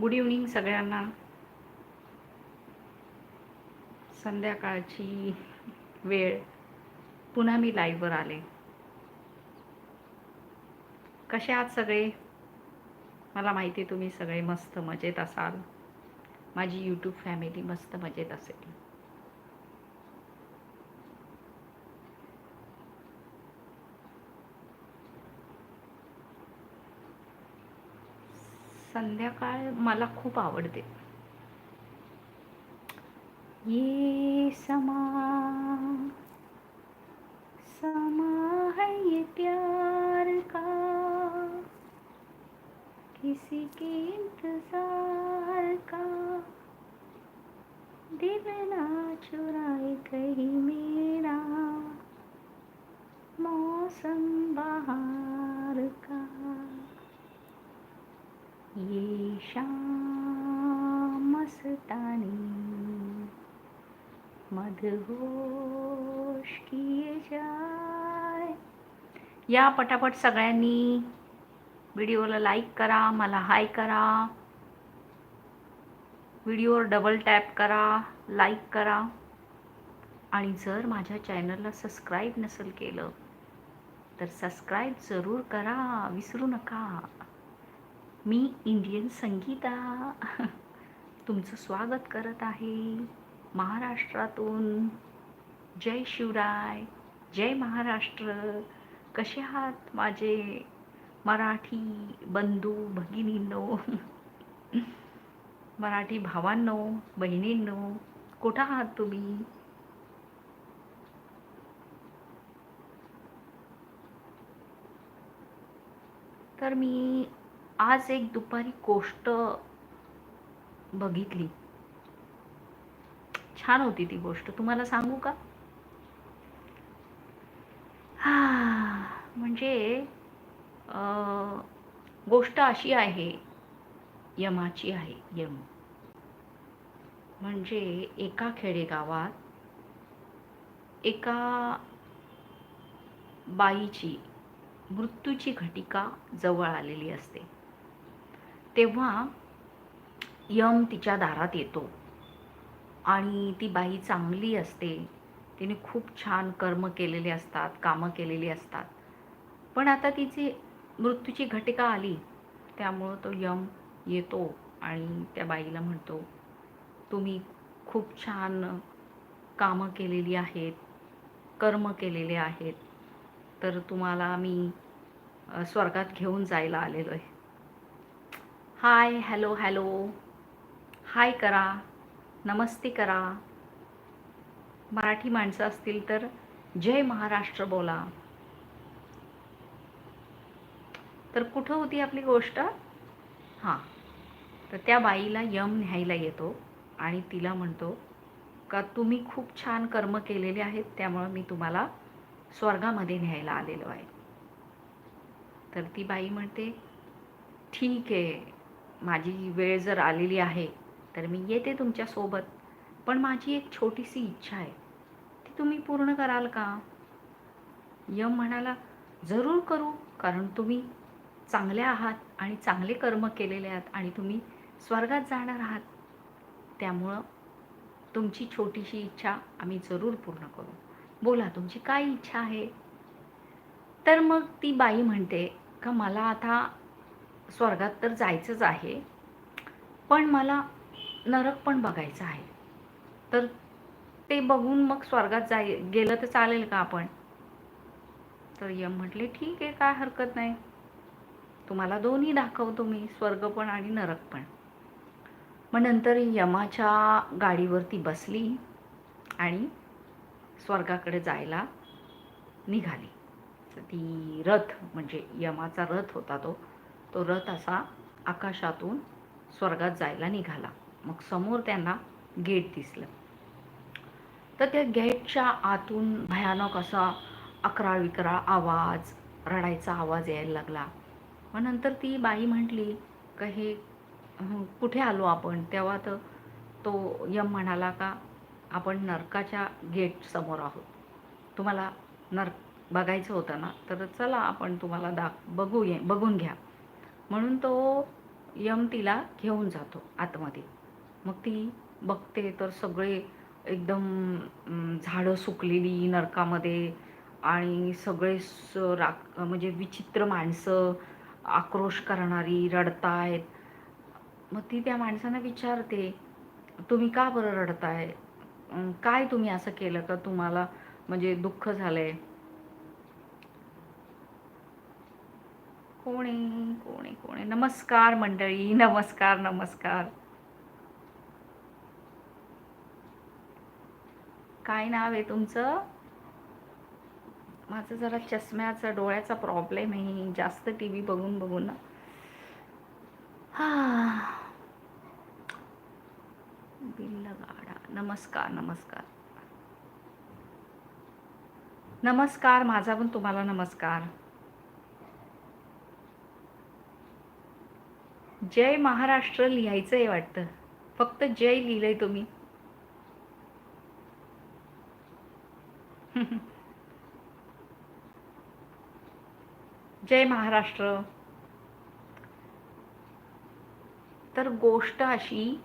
Good evening सगळ्यांना. संध्याकाळची वेळ पुन्हा मी लाईव्हवर आले. कसे आहात सगळे? मला माहिती आहे तुम्ही सगळे मस्त मजेत असाल. माझी यूट्यूब फॅमिली मस्त मजेत असेल. संध्याकाळ मला खूप आवडते. ये समा समा है ये प्यार का। किसी के इंतजार का। दिल ना चुराए कहीं मेरा। मौसम बहार का। मस्तानी मधुहोश किए जाय या पटापट सगळ्यांनी व्हिडिओला लाईक करा मला हाय करा. व्हिडिओवर डबल टॅप करा लाईक करा. आणि जर माझ्या चॅनलला सबस्क्राईब नसेल केलं तर सबस्क्राईब जरूर करा विसरू नका. मी इंडियन संगीता. तुमचं स्वागत करत आहे महाराष्ट्रातून. जय शिवराय जय महाराष्ट्र. कसे आहात माझे मराठी बंधू भगिनींनो? मराठी भावांनो बहिणींनो कुठं आहात तुम्ही? तर मी आज एक दुपारी गोष्ट बघितली. छान होती ती गोष्ट. तुम्हाला सांगू का? हा म्हणजे गोष्ट अशी आहे यमाची आहे यम. म्हणजे एका खेडेगावात एका बाईची मृत्यूची घटिका जवळ आलेली असते. तेव्हा यम तिच्या दारात येतो. आणि ती बाई चांगली असते. तिने खूप छान कर्म केलेले असतात कामं केलेली असतात. पण आता तिची मृत्यूची घटिका आली. त्यामुळं तो यम येतो आणि त्या बाईला म्हणतो तुम्ही खूप छान कामं केलेली आहेत कर्म केलेले आहेत. तर तुम्हाला मी स्वर्गात घेऊन जायला आलेलो आहे हाय हॅलो हॅलो. हाय करा. नमस्ते करा. मराठी माणसं असतील तर जय महाराष्ट्र बोला. तर कुठं होती आपली गोष्ट? हां. तर त्या बाईला यम न्यायला येतो आणि तिला म्हणतो का तुम्ही खूप छान कर्म केलेले आहेत त्यामुळं मी तुम्हाला स्वर्गामध्ये न्यायला आलेलो आहे. तर ती बाई म्हणते ठीक आहे. माझी वेळ जर आलेली आहे तर मी येते तुमच्यासोबत पण माझी एक छोटीशी इच्छा आहे. ती तुम्ही पूर्ण कराल का? यम म्हणाला जरूर करू कारण तुम्ही चांगले आहात आणि चांगले कर्म केलेले आहात आणि तुम्ही स्वर्गात जाणार आहात. त्यामुळं तुमची छोटीशी इच्छा आम्ही जरूर पूर्ण करू. बोला तुमची काय इच्छा आहे? तर मग ती बाई म्हणते का मला आता स्वर्गात तर जायचंच आहे पण मला नरक पण बघायचं आहे. तर ते बघून मग स्वर्गात जाय गेलं तर चालेल का आपण? तर यम म्हटले ठीक आहे काय हरकत नाही. तुम्हाला दोन्ही दाखवतो मी स्वर्ग पण आणि नरक पण. मग नंतर यमाच्या गाडीवरती बसली आणि स्वर्गाकडे जायला निघाली. ती रथ म्हणजे यमाचा रथ होता तो तो रथ असा आकाशातून स्वर्गात जायला निघाला. मग समोर त्यांना गेट दिसलं. तर त्या गेटच्या आतून भयानक असा अकराळ विकरा आवाज रडायचा आवाज यायला लागला. मग नंतर ती बाई म्हटली का हे कुठे आलो आपण? तेव्हा तर तो यम म्हणाला का आपण नरकाच्या गेट समोर आहोत. तुम्हाला नर्क बघायचं होतं ना तर चला आपण तुम्हाला दाख बघू ये बघून घ्या. म्हणून तो यम तिला घेऊन जातो आतमध्ये. मग ती बघते तर सगळे एकदम झाडं सुकलेली नरकामध्ये आणि सगळे स राग म्हणजे विचित्र माणसं आक्रोश करणारी रडतायत. मग ती त्या माणसांना विचारते तुम्ही का बरं रडताय? काय तुम्ही असं केलं का? तुम्हाला म्हणजे दुःख झालं आहे कोण आहे कोण आहे कोण. आहे नमस्कार मंडळी नमस्कार नमस्कार. काय नाव आहे तुमचं? माझं जरा चष्म्याचा डोळ्याचा प्रॉब्लेम आहे. जास्त टी व्ही बघून बघून ना. हा. बिल्ल नमस्कार नमस्कार. नमस्कार माझा पण तुम्हाला नमस्कार. जय महाराष्ट्र लिहायचं आहे वाटतं. फक्त जय लिहिलंय तुम्ही. जय महाराष्ट्र. तर गोष्ट अशी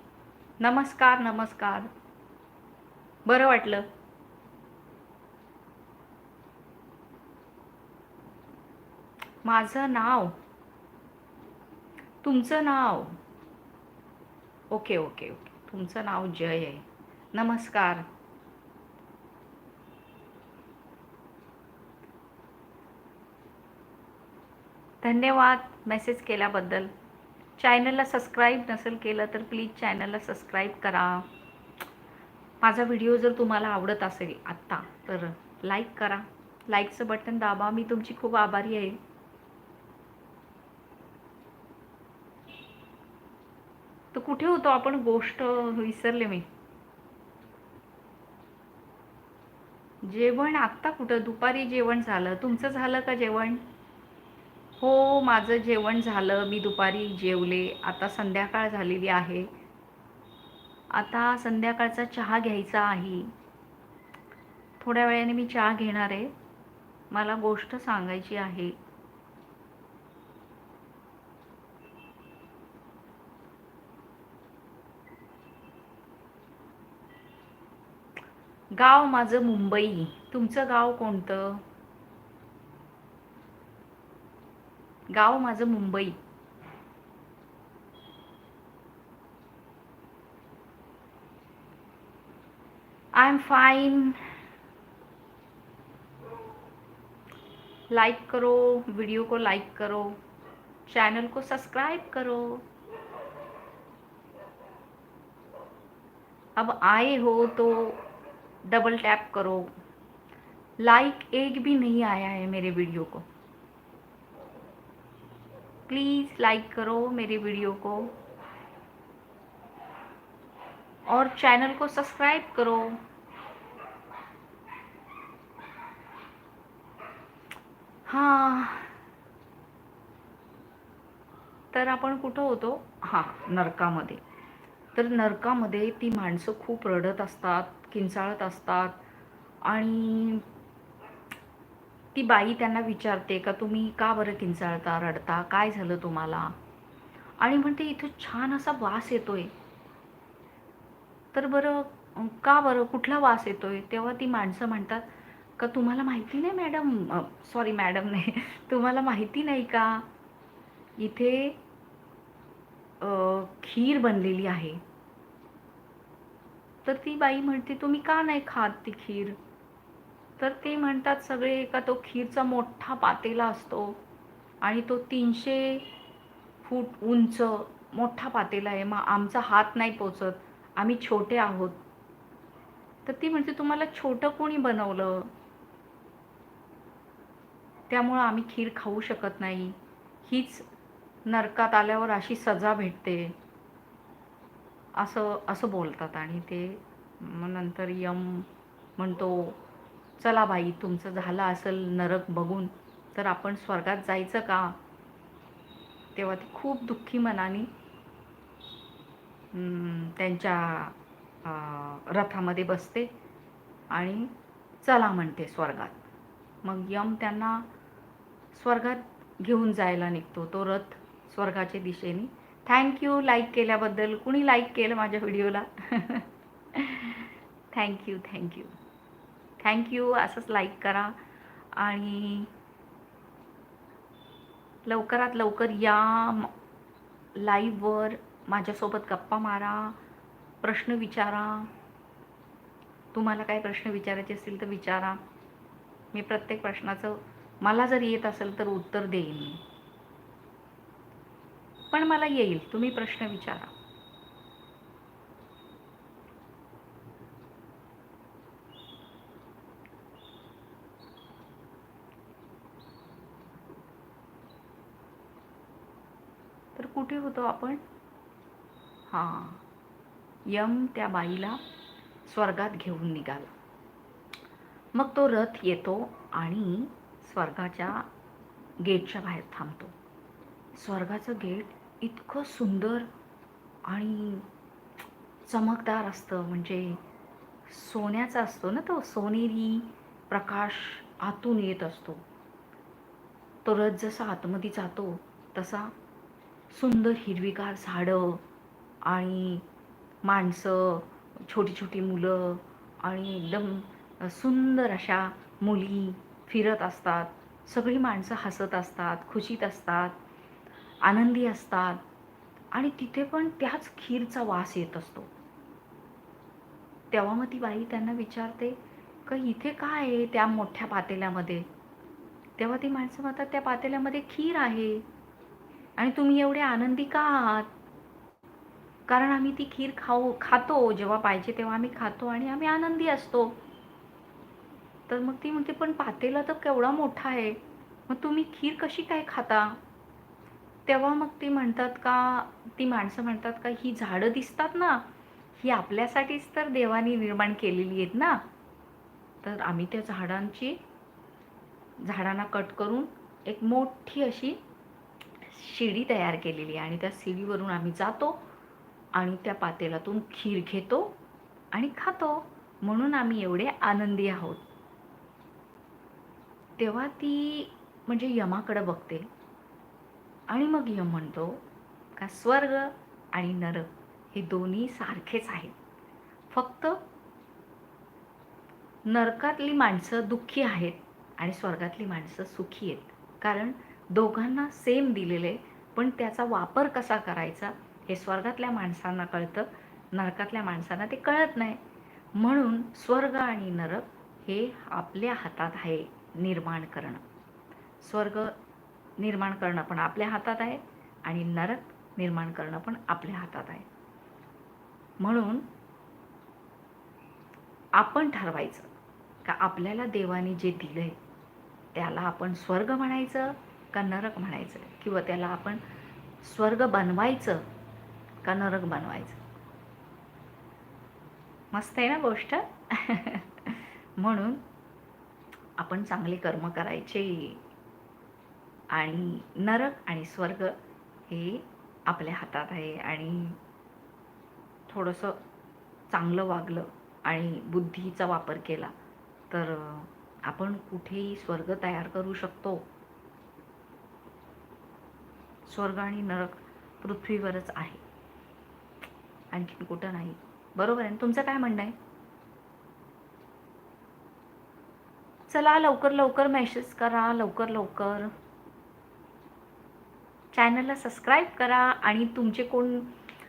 नमस्कार नमस्कार. बरं वाटलं? माझं नाव तुमचं नाव? Okay okay okay. तुमचं नाव जय आहे. नमस्कार. धन्यवाद मेसेज केल्याबद्दल. चॅनलला सबस्क्राईब नसेल केलं तर प्लीज चॅनलला सबस्क्राईब करा. माझा व्हिडिओ जर तुम्हाला आवडत असेल आत्ता तर लाईक करा. लाईकचं बटन दाबा. मी तुमची खूप आभारी आहे. तर कुठे होतो? आपण गोष्ट विसरले मी. जेवण आत्ता कुठं? दुपारी जेवण झालं. तुमचं झालं का जेवण? हो माझं जेवण झालं. मी दुपारी जेवले. आता संध्याकाळ झालेली आहे. आता संध्याकाळचा चहा घ्यायचा आहे. थोड्या वेळाने मी चहा घेणार आहे. मला गोष्ट सांगायची आहे. गाव माझं मुंबई. तुमचं गाव कोणतं? गाव माझं Mumbai. I am fine like करो वीडियो को लाइक करो चैनल को सब्सक्राइब करो. अब आए हो तो डबल टैप करो। लाइक एक भी नहीं आया है मेरे वीडियो को। प्लीज़ लाइक करो मेरे वीडियो को। और चैनल को सब्सक्राइब करो। हाँ। तर आपण कुठं होतो? हाँ, नरकामध्ये. तर नरकामध्ये ती माणसं खूप रडत असतात किंचाळत असतात. आणि ती बाई त्यांना विचारते का तुम्ही का बरं किंचाळता रडता? काय झालं तुम्हाला? आणि म्हणते इथं छान असा वास येतोय. तर बरं का बरं? कुठला वास येतोय? तेव्हा ती माणसं म्हणतात का तुम्हाला माहिती नाही मॅडम? सॉरी मॅडम नाही. तुम्हाला माहिती नाही का? इथे खीर बनलेली आहे. तर ती बाई म्हणते तुम्ही का नाही खात ती खीर? तर ते म्हणतात सगळे एका तो खीरचा मोठा पातेला असतो आणि तो तीनशे फूट उंच मोठा पातेला आहे. मग आमचा हात नाही पोचत. आम्ही छोटे आहोत. तर ती म्हणते तुम्हाला छोटं कोणी बनवलं? त्यामुळं आम्ही खीर खाऊ शकत नाही. हीच नरकात आल्यावर अशी सजा भेटते. असं असं बोलतात आणि ते मग नंतर यम म्हणतो चला बाई तुमचं झालं असेल नरक बघून तर आपण स्वर्गात जायचं का? तेव्हा ती खूप दुःखी मनाने त्यांच्या रथामध्ये बसते आणि चला म्हणते स्वर्गात. मग यम त्यांना स्वर्गात घेऊन जायला निघतो. तो रथ स्वर्गाच्या दिशेने थँक्यू लाईक केल्याबद्दल. कुणी लाईक केलं माझ्या व्हिडिओला thank you thank you thank you असंच लाईक करा. आणि लवकरात लवकर या लाईव्हवर माझ्यासोबत गप्पा मारा प्रश्न विचारा. तुम्हाला काय प्रश्न विचारायचे असतील तर विचारा. मी प्रत्येक प्रश्नाचं मला जर येत असेल तर उत्तर देईन मी. पण मला येईल तुम्ही प्रश्न विचारा. तर कुठे होतो आपण? हां यम त्या बाईला स्वर्गात घेऊन निघाला. मग तो रथ येतो आणि स्वर्गाच्या गेटच्या बाहेर थांबतो. स्वर्गाचं गेट इतकं सुंदर आणि चमकदार असतं. म्हणजे सोन्याचा असतो ना तो सोनेरी प्रकाश आतून येत असतो. तो रथ जसा आतमध्ये जातो तसा सुंदर हिरवीगार झाडं आणि माणसं छोटी छोटी मुलं आणि एकदम सुंदर अशा मुली फिरत असतात. सगळी माणसं हसत असतात खुशीत असतात. आनंदी असतात. आणि तिथे पण त्याच खीरचा वास येत असतो. तेव्हा मग ती बाई त्यांना विचारते का इथे काय आहे त्या मोठ्या पातेल्यामध्ये? तेव्हा ती माणसं म्हणतात त्या पातेल्यामध्ये खीर आहे. आणि तुम्ही एवढे आनंदी का आहात? कारण आम्ही ती खीर खाऊ खातो. जेव्हा पाहिजे तेव्हा आम्ही खातो आणि आम्ही आनंदी असतो. तर मग ती म्हणते पण पातेला तर केवढा मोठा आहे. मग तुम्ही खीर कशी काय खाता? तेव्हा मग ती म्हणतात का ती माणसं म्हणतात का ही झाडं दिसतात ना ही आपल्यासाठीच तर देवानी निर्माण केलेली आहेत ना. तर आम्ही त्या झाडांची झाडांना कट करून एक मोठी अशी शिडी तयार केलेली आहे आणि त्या शिडीवरून आम्ही जातो आणि त्या पातेलातून खीर घेतो आणि खातो. म्हणून आम्ही एवढे आनंदी आहोत. तेव्हा ती म्हणजे यमाकडं बघते. आणि मग यम म्हणतो का स्वर्ग आणि नरक हे दोन्ही सारखेच आहेत. फक्त नरकातली माणसं दुःखी आहेत आणि स्वर्गातली माणसं सुखी आहेत. कारण दोघांना सेम दिलेले पण त्याचा वापर कसा करायचा हे स्वर्गातल्या माणसांना कळतं. नरकातल्या माणसांना ते कळत नाही. म्हणून स्वर्ग आणि नरक हे आपल्या हातात आहे निर्माण करणं. स्वर्ग निर्माण करणं पण आपल्या हातात आहे आणि नरक निर्माण करणं पण आपल्या हातात आहे. म्हणून आपण ठरवायचं का आपल्याला देवाने जे दिलंय त्याला आपण स्वर्ग म्हणायचं का नरक म्हणायचं? किंवा त्याला आपण स्वर्ग बनवायचं का नरक बनवायचं? मस्त आहे ना गोष्ट? म्हणून आपण चांगले कर्म करायचे. आणि नरक आणि स्वर्ग हे आपल्या हातात आहे आणि थोडंसं चांगलं वागलं आणि बुद्धीचा वापर केला तर आपण कुठेही स्वर्ग तयार करू शकतो. स्वर्ग आणि नरक पृथ्वीवरच आहे. आणखीन कुठं नाही. बरोबर आहे तुमचं काय म्हणणं आहे? चला लवकर लवकर मेसेज करा लवकर लवकर. चॅनलला सबस्क्राईब करा आणि तुमचे कोण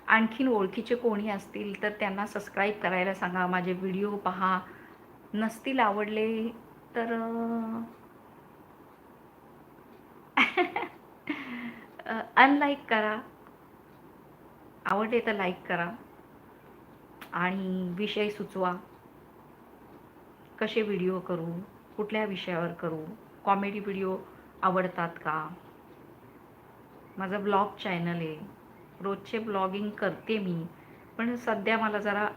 आणखीन ओळखीचे कोणी असतील तर त्यांना सबस्क्राईब करायला सांगा. माझे व्हिडिओ पहा. नसतील आवडले तर अनलाईक करा. आवडले तर लाईक करा. आणि विषय सुचवा. कसे व्हिडिओ करू? कुठल्या विषयावर करू? कॉमेडी व्हिडिओ आवडतात का? माझं ब्लॉग चॅनल आहे. रोजचे ब्लॉगिंग करते मी. पण सध्या मला जरा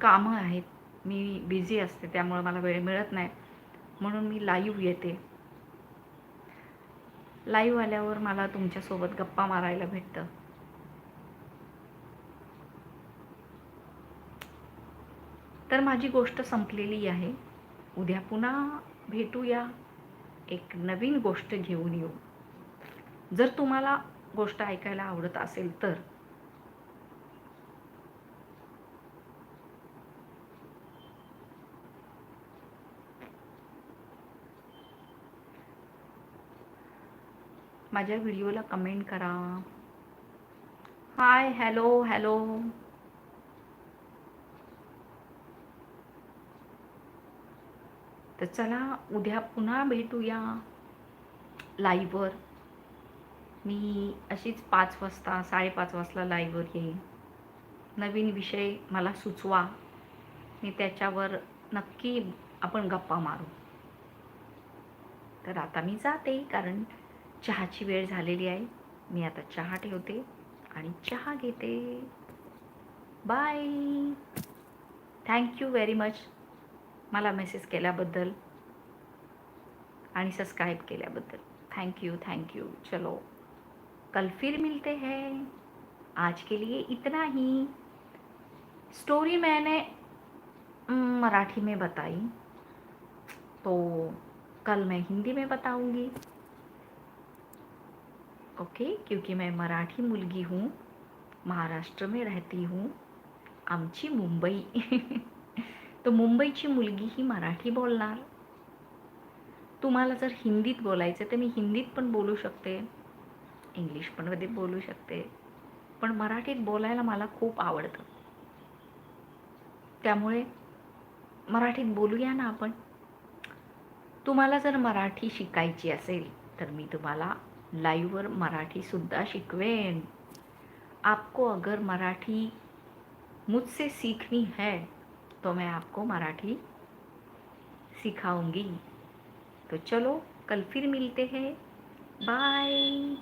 कामं आहेत. मी बिझी असते त्यामुळं मला वेळ मिळत नाही. म्हणून मी लाईव्ह येते. लाईव्ह आल्यावर मला तुमच्यासोबत गप्पा मारायला भेटतं. तर माझी गोष्ट संपलेली आहे. उद्या पुन्हा भेटूया. एक नवीन गोष्ट घेऊन येऊ. जर तुम्हाला गोष्ट ऐकायला आवडत असेल तर. माझ्या व्हिडिओला कमेंट करा. Hi hello hello. तर चला उद्या पुन्हा भेटूया. लाईव्हवर. मी अशीच पाच वाजता साडेपाच वाजता लाईव्हवर येईन. नवीन विषय मला सुचवा. मी त्याच्यावर नक्की आपण गप्पा मारू. तर आता मी जाते कारण चहाची वेळ झालेली आहे. मी आता चहा ठेवते आणि चहा घेते. Bye thank you very much मला मेसेज केल्याबद्दल आणि सबस्क्राईब केल्याबद्दल. थँक्यू थँक्यू चलो. कल फिर मिलते हैं। आज के लिए इतना ही। स्टोरी मैंने मराठी में बताई। तो कल मैं हिंदी में बताऊँगी। ओके क्योंकि मैं मराठी मुलगी हूँ। महाराष्ट्र में रहती हूँ। आमची मुंबई। तो मुंबईची मुलगी ही मराठी बोलणार। तुम्हाला जर हिंदीत बोलायचं तर मी हिंदीत पण बोलू शकते. इंग्लिश पण मध्ये बोलू शकते. पण मराठीत बोलायला मला खूप आवडतं. त्यामुळे मराठीत बोलूया ना आपण. तुम्हाला जर मराठी शिकायची असेल तर मी तुम्हाला लाईव्हवर मराठीसुद्धा शिकवेन. आपको अगर मराठी मुझसे सीखनी है तो मैं आपको मराठी सिखाऊंगी. तो चलो कल फिर मिलते हैं. बाय